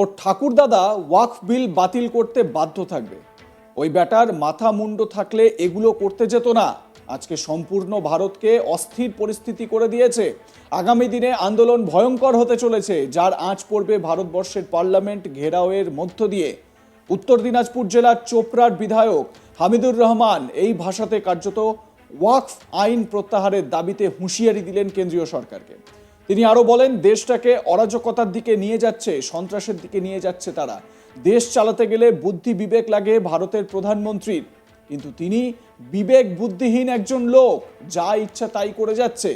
ওর ঠাকুরদাদা ওয়াকফ বিল বাতিল করতে বাধ্য থাকবে। ওই ব্যাটার মাথা মুন্ড থাকলে এগুলো করতে যেত না। আজকে সম্পূর্ণ ভারতকে অস্থির পরিস্থিতি করে দিয়েছে। আগামী দিনে আন্দোলন ভয়ঙ্কর হতে চলেছে, যার আঁচ পড়বে ভারতবর্ষের পার্লামেন্ট ঘেরাওয়ের মধ্য দিয়ে। উত্তর দিনাজপুর জেলার চোপড়ার বিধায়ক হামিদুর রহমান এই ভাষাতে কার্যত ওয়াকফ আইন প্রত্যাহারের দাবিতে হুঁশিয়ারি দিলেন কেন্দ্রীয় সরকারকে। তিনি আরও বলেন, দেশটাকে অরাজকতার দিকে নিয়ে যাচ্ছে, সন্ত্রাসের দিকে নিয়ে যাচ্ছে তারা। দেশ চালাতে গেলে বুদ্ধি বিবেক লাগে ভারতের প্রধানমন্ত্রীর। কিন্তু তিনি বিবেক বুদ্ধিহীন একজন লোক, যা ইচ্ছা তাই করে যাচ্ছে।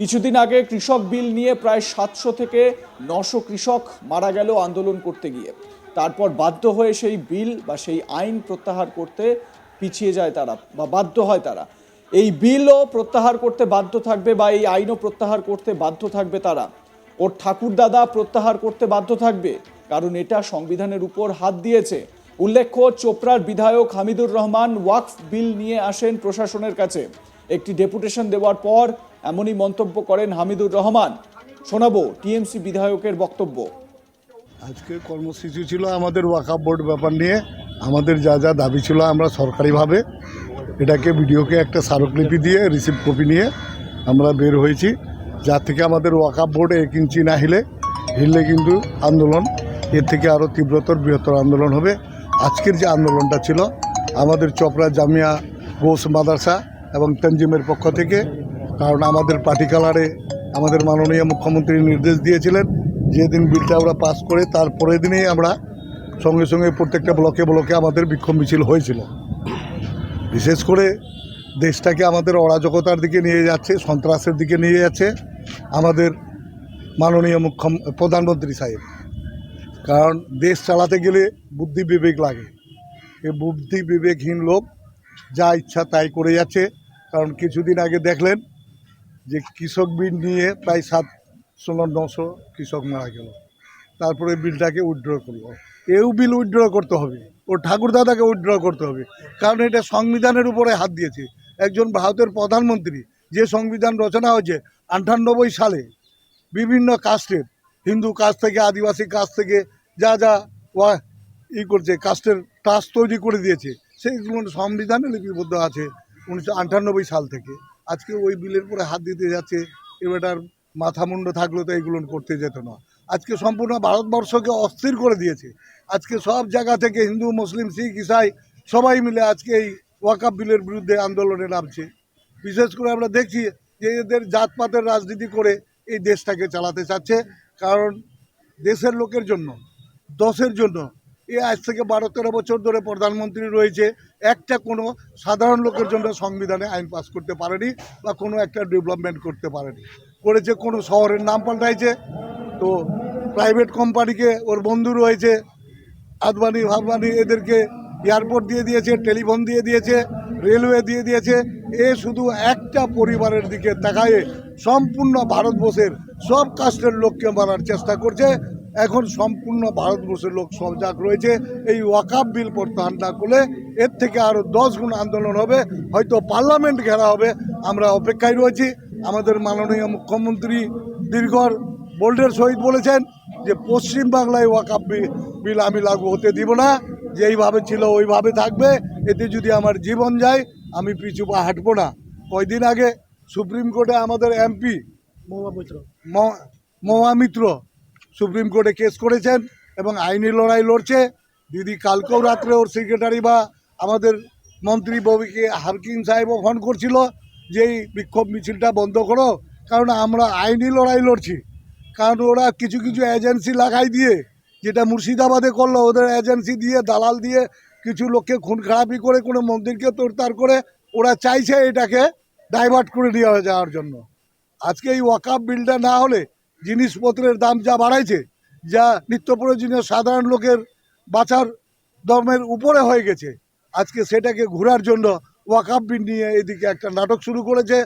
কিছুদিন আগে কৃষক বিল নিয়ে প্রায় সাতশো থেকে নশো কৃষক মারা গেল আন্দোলন করতে গিয়ে। তারপর বাধ্য হয়ে সেই বিল বা সেই আইন প্রত্যাহার করতে পিছিয়ে যায় তারা বা বাধ্য হয় তারা। এই বিলও প্রত্যাহার করতে বাধ্য থাকবে বা এই আইনও প্রত্যাহার করতে বাধ্য থাকবে তারা। ওর ঠাকুরদাদা প্রত্যাহার করতে বাধ্য থাকবে, কারণ এটা সংবিধানের উপর হাত দিয়েছে। উল্লেখ্য, চোপড়ার বিধায়ক হামিদুর রহমান ওয়াকফ বিল নিয়ে আসেন প্রশাসনের কাছে। একটি ডেপুটেশন দেওয়ার পর এমনই মন্তব্য করেন হামিদুর রহমান। শোনাবো টিএমসি বিধায়কের বক্তব্য। আজকে কর্মসূচি ছিল আমাদের ওয়াকাপ বোর্ড ব্যাপার নিয়ে। আমাদের যা যা দাবি ছিল আমরা সরকারিভাবে এটাকে ভিডিওকে একটা স্মারকলিপি দিয়ে রিসিভ কপি নিয়ে আমরা বের হয়েছি। যার থেকে আমাদের ওয়াকাপ বোর্ডে এক ইঞ্চি না হিলে, হিললে কিন্তু আন্দোলন, এর থেকে আরও তীব্রতর বৃহত্তর আন্দোলন হবে। আজকের যে আন্দোলনটা ছিল, আমাদের চপড়া জামিয়া গোস মাদ্রাসা এবং তঞ্জিমের পক্ষ থেকে, কারণ আমাদের পার্টি কালারে আমাদের মাননীয় মুখ্যমন্ত্রী নির্দেশ দিয়েছিলেন, যেদিন বিলটা আমরা পাস করে তার পরের দিনেই আমরা সঙ্গে সঙ্গে প্রত্যেকটা ব্লকে ব্লকে আমাদের বিক্ষোভ মিছিল হয়েছিল। বিশেষ করে দেশটাকে আমাদের অরাজকতার দিকে নিয়ে যাচ্ছে, সন্ত্রাসের দিকে নিয়ে যাচ্ছে আমাদের মাননীয় মুখ্য প্রধানমন্ত্রী সাহেব। কারণ দেশ চালাতে গেলে বুদ্ধি বিবেক লাগে। এই বুদ্ধি বিবেকহীন লোক যা ইচ্ছা তাই করে যাচ্ছে। কারণ কিছুদিন আগে দেখলেন যে কৃষক বিল নিয়ে প্রায় সাতশো নশো কৃষক মারা গেল। তারপরে বিলটাকে উইথড্র করল। এও বিল উইথড্র করতে হবে। ও ঠাকুরদাদাকে উইথড্র করতে হবে। কারণ এটা সংবিধানের উপরে হাত দিয়েছে। একজন ভারতের প্রধানমন্ত্রী, যে সংবিধান রচনা হয়েছে আটানব্বই সালে, বিভিন্ন কাস্টের, হিন্দু কাস্ট থেকে, আদিবাসী কাস্ট থেকে, যা যা ওয়া ই করছে, কাস্টের ট্রাস্ট তৈরি করে দিয়েছে সেইগুলো সংবিধানে লিপিবদ্ধ আছে উনিশশো আটানব্বই সাল থেকে। আজকে ওই বিলের পরে হাত দিতে যাচ্ছে, এবার মাথা মুন্ড থাকলে তো এগুলো করতে যেত না। আজকে সম্পূর্ণ ভারতবর্ষকে অস্থির করে দিয়েছে। আজকে সব জায়গা থেকে হিন্দু, মুসলিম, শিখ, ইসাই সবাই মিলে আজকে এই ওয়াকাপ বিলের বিরুদ্ধে আন্দোলনে নামছে। বিশেষ করে আমরা দেখছি যে এদের জাতপাতের রাজনীতি করে এই দেশটাকে চালাতে চাচ্ছে। কারণ দেশের লোকের জন্য, দশের জন্য এ আজ থেকে বারো, তেরো বছর ধরে প্রধানমন্ত্রী রয়েছে। একটা কোনো সাধারণ লোকের জন্য সংবিধানে আইন পাস করতে পারেনি বা কোনো একটা ডেভেলপমেন্ট করতে পারেনি। করেছে কোনো শহরের নাম পাল্টাইছে তো প্রাইভেট কোম্পানিকে ওর বন্ধু রয়েছে, আদবানি ভাববানি এদেরকে এয়ারপোর্ট দিয়ে দিয়েছে টেলিফোন দিয়ে দিয়েছে রেলওয়ে দিয়ে দিয়েছে। এ শুধু একটা পরিবারের দিকে তাকায়ে সম্পূর্ণ ভারতবর্ষের সব কাস্টের লোককে মারার চেষ্টা করছে। এখন সম্পূর্ণ ভারতবর্ষের লোক সজাগ রয়েছে। এই ওয়াকাপ বিল প্রত্যাহার না করলে এর থেকে আরও দশ গুণ আন্দোলন হবে, হয়তো পার্লামেন্ট ঘেরা হবে। আমরা অপেক্ষায় রয়েছি। আমাদের মাননীয় মুখ্যমন্ত্রী দীর্ঘর বোল্ডের সহিত বলেছেন যে পশ্চিম বাংলায় ওয়াকাপ বিল আমি লাগু হতে দিব না যেইভাবে ছিল ওইভাবে থাকবে এতে যদি আমার জীবন যায় আমি পিছু পা হাঁটবো না। কয়দিন আগে সুপ্রিম কোর্টে আমাদের এমপি মহামিত্র সুপ্রিম কোর্টে কেস করেছেন এবং আইনি লড়াই লড়ছে। দিদি কালকেও রাত্রে ওর সেক্রেটারি বা আমাদের মন্ত্রী ববিকে হারকিন সাহেবও ফোন করছিল যে এই বিক্ষোভ মিছিলটা বন্ধ করো কারণ আমরা আইনি লড়াই লড়ছি। কারণ ওরা কিছু কিছু এজেন্সি লাগাই দিয়ে, যেটা মুর্শিদাবাদে করল, ওদের এজেন্সি দিয়ে, দালাল দিয়ে কিছু লোককে খুন খারাপি করে, কোনো মন্দিরকে তোড়তাড় করে, ওরা চাইছে এটাকে ডাইভার্ট করে নিয়ে যাওয়ার জন্য। আজকে এই ওয়াকাপ বিলটা না হলে জিনিসপত্রের দাম যা বাড়াইছে, যা নিত্য প্রয়োজনীয় সাধারণ লোকের বাঁচার দমের উপরে হয়ে গেছে, আজকে সেটাকে ঘোরার জন্য ওয়াকাপ বিল নিয়ে এদিকে একটা নাটক শুরু করেছে।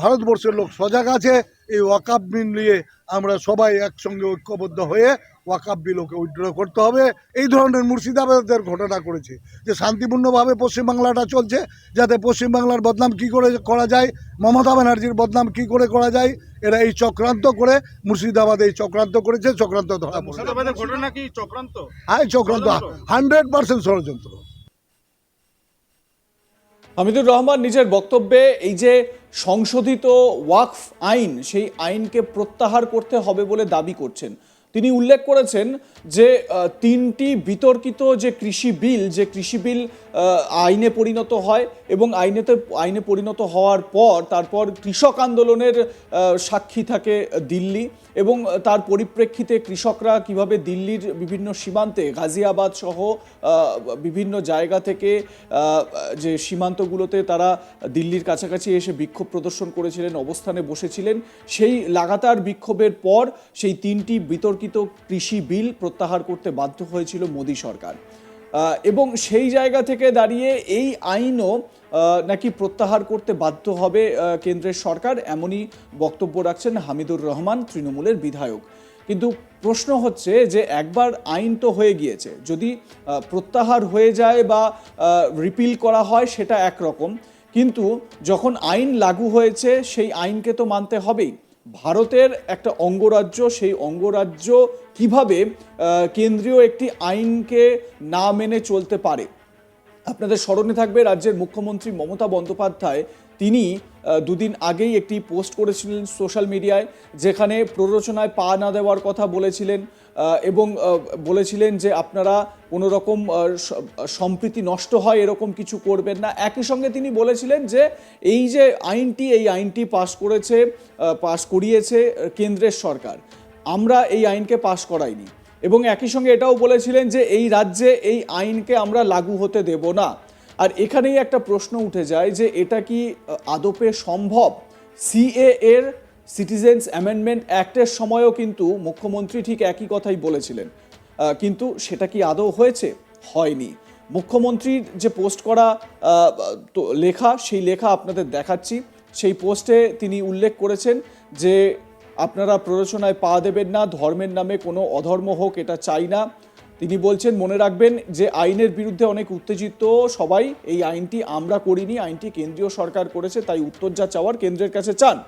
ভারতবর্ষের লোক সজাগ আছে এই ওয়াকাপ বিল নিয়ে আমরা সবাই একসঙ্গে ঐক্যবদ্ধ হয়ে ওয়াকাপ বিল ওকে উইথড্র করতে হবে। এই ধরনের মুর্শিদাবাদের ঘটনা করেছে যে শান্তিপূর্ণভাবে পশ্চিমবাংলাটা চলছে যাতে পশ্চিমবাংলার বদনাম কি করে করা যায় মমতা ব্যানার্জির বদনাম কি করে করা যায় এরা এই চক্রান্ত করে মুর্শিদাবাদ এই চক্রান্ত করেছে চক্রান্ত ধরা মুর্শিদাবাদের ঘটনা কি চক্রান্ত? হ্যাঁ চক্রান্ত হান্ড্রেড পার্সেন্ট ষড়যন্ত্র। হামিদুর রহমান, নিজের বক্তব্যে এই যে সংশোধিত ওয়াকফ আইন, সেই আইনকে প্রত্যাহার করতে হবে বলে দাবি করছেন। তিনি উল্লেখ করেছেন যে তিনটি বিতর্কিত যে কৃষি বিল, যে কৃষি বিল আইনে পরিণত হয় এবং আইনেতে, আইনে পরিণত হওয়ার পর তারপর কৃষক আন্দোলনের সাক্ষী থাকে দিল্লি এবং তার পরিপ্রেক্ষিতে কৃষকরা কীভাবে দিল্লির বিভিন্ন সীমান্তে, গাজিয়াবাদ সহ বিভিন্ন জায়গা থেকে যে সীমান্তগুলোতে তারা দিল্লির কাছাকাছি এসে বিক্ষোভ প্রদর্শন করেছিলেন, অবস্থানে বসেছিলেন, সেই লাগাতার বিক্ষোভের পর সেই তিনটি বিতর্কিত কৃষি বিল প্রত্যাহার করতে বাধ্য হয়েছিল মোদী সরকার। এবং সেই জায়গা থেকে দাঁড়িয়ে এই আইনও নাকি প্রত্যাহার করতে বাধ্য হবে কেন্দ্রের সরকার এমনই বক্তব্য রাখছেন হামিদুর রহমান, তৃণমূলের বিধায়ক। কিন্তু প্রশ্ন হচ্ছে যে একবার আইন তো হয়ে গিয়েছে, যদি প্রত্যাহার হয়ে যায় বা রিপিল করা হয় সেটা একরকম। কিন্তু যখন আইন লাগু হয়েছে, সেই আইনকে তো মানতে হবেই। ভারতের একটা অঙ্গরাজ্য, সেই অঙ্গরাজ্য কীভাবে কেন্দ্রীয় একটি আইনকে না মেনে চলতে পারে? আপনাদের স্মরণে থাকবে রাজ্যের মুখ্যমন্ত্রী মমতা বন্দ্যোপাধ্যায়, তিনি দুদিন আগেই একটি পোস্ট করেছিলেন সোশ্যাল মিডিয়ায়, যেখানে প্ররোচনায় পা না দেওয়ার কথা বলেছিলেন। এবং বলেছিলেন যে আপনারা কোনো রকম সম্প্রীতি নষ্ট হয় এরকম কিছু করবেন না। একই সঙ্গে তিনি বলেছিলেন যে এই যে আইনটি, এই আইনটি পাশ করেছে পাশ করিয়েছে কেন্দ্রের সরকার, আমরা এই আইনকে পাশ করাইনি। এবং একই সঙ্গে এটাও বলেছিলেন যে এই রাজ্যে এই আইনকে আমরা লাগু হতে দেব না। আর এখানেই একটা প্রশ্ন উঠে যায় যে এটা কি আদপে সম্ভব? সিএ এর সিটিজেন্স অ্যামেন্ডমেন্ট অ্যাক্টের সময়ও কিন্তু মুখ্যমন্ত্রী ঠিক একই কথাই বলেছিলেন। কিন্তু সেটা কি আদৌ হয়েছে? হয়নি। মুখ্যমন্ত্রীর যে পোস্ট করা লেখা, সেই লেখা আপনাদের দেখাচ্ছি। সেই পোস্টে তিনি উল্লেখ করেছেন যে আপনারা প্ররোচনায় পা দেবেন না, ধর্মের নামে কোনো অধর্ম হোক, এটা চাই না। তিনি বলছেন, মনে রাখবেন যে আইনের বিরুদ্ধে অনেক উত্তেজিত সবাই। এই আইনটি আমরা করিনি, আইনটি কেন্দ্রীয় সরকার করেছে, তাই উত্তর যা চাওয়ার কেন্দ্রের কাছে চান।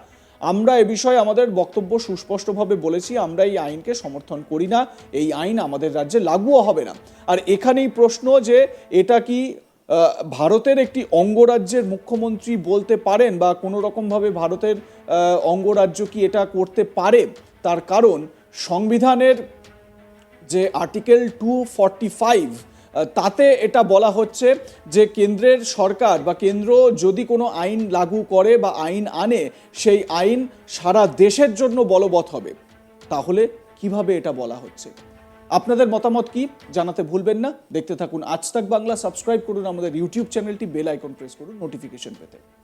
আমরা এ বিষয়ে আমাদের বক্তব্য সুস্পষ্টভাবে বলেছি, আমরা এই আইনকে সমর্থন করি না, এই আইন আমাদের রাজ্যে লাগুও হবে না। আর এখানেই প্রশ্ন যে, এটা কি ভারতের একটি অঙ্গরাজ্যের মুখ্যমন্ত্রী বলতে পারেন বা কোনো রকমভাবে ভারতের অঙ্গরাজ্য কি এটা করতে পারে? তার কারণ, সংবিধানের যে আর্টিকেল টু ফর্টি ফাইভ তাতে এটা বলা হচ্ছে যে কেন্দ্রের সরকার বা কেন্দ্র যদি কোনো আইন লাগু করে বা আইন আনে, সেই আইন সারা দেশের জন্য বলবৎ হবে। তাহলে কীভাবে এটা বলা হচ্ছে? আপনাদের মতামত কি? জানাতে ভুলবেন না। দেখতে থাকুন আজ তাক বাংলা, সাবস্ক্রাইব করুন আমাদের ইউটিউব চ্যানেলটি, বেল আইকন প্রেস করুন, নোটিফিকেশন পেতে।